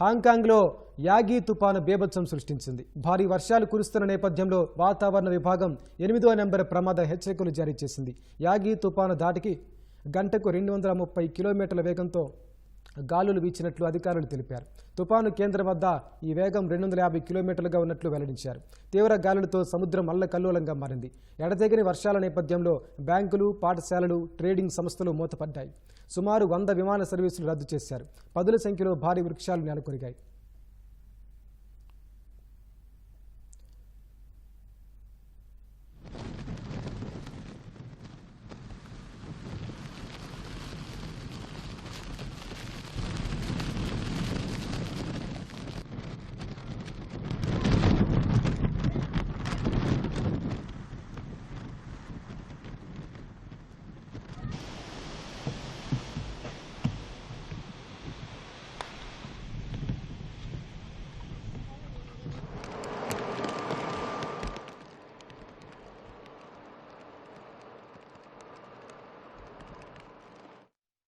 హాంకాంగ్లో యాగీ తుపాను బేభత్సం సృష్టించింది. భారీ వర్షాలు కురుస్తున్న నేపథ్యంలో వాతావరణ విభాగం ఎనిమిదో నెంబర్ ప్రమాద హెచ్చరికలు జారీ చేసింది. యాగీ తుపాను దాటికి గంటకు రెండు వందల ముప్పై కిలోమీటర్ల వేగంతో గాలులు వీచినట్లు అధికారులు తెలిపారు. తుపాను కేంద్రం వద్ద ఈ వేగం రెండు వందల యాభై కిలోమీటర్లుగా ఉన్నట్లు వెల్లడించారు. తీవ్ర గాలులతో సముద్రం అల్లకల్లోలంగా మారింది. ఎడతెగని వర్షాల నేపథ్యంలో బ్యాంకులు పాఠశాలలు ట్రేడింగ్ సంస్థలు మూతపడ్డాయి. సుమారు వంద విమాన సర్వీసులు రద్దు చేశారు. పదుల సంఖ్యలో భారీ వృక్షాలు నెలకొరిగాయి.